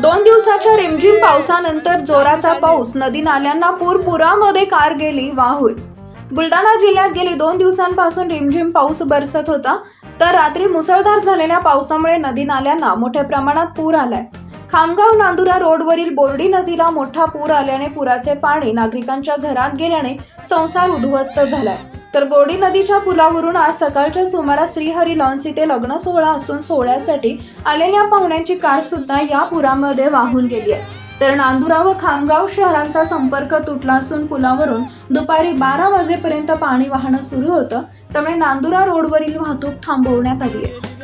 दोन दिवसाच्या रिमझिम पावसानंतर जोराचा पाऊस. नदी नाल्यांना पूर पुरामध्ये कार गेली वाहून. बुलढाणा जिल्ह्यात गेली दोन दिवसांपासून रिमझिम पाऊस बरसत होता. तर रात्री मुसळधार झालेल्या पावसामुळे नदी नाल्यांना मोठ्या प्रमाणात पूर आलाय. खामगाव नांदुरा रोडवरील बोर्डी नदीला मोठा पूर आल्याने पुराचे पाणी नागरिकांच्या घरात गेल्याने संसार उद्ध्वस्त झालाय. तर बोडी नदीच्या पुलावरून आज सकाळच्या सुमारास श्रीहरी लॉन्स इथे लग्न सोहळा असून सोहळ्यासाठी आलेल्या पाहुण्यांची कार सुद्धा या पुरामध्ये वाहून गेली आहे. तर नांदुरा व खामगाव शहरांचा संपर्क तुटला असून पुलावरून दुपारी बारा वाजेपर्यंत पाणी वाहणं सुरू होतं. त्यामुळे नांदुरा रोडवरील वाहतूक थांबवण्यात आली आहे.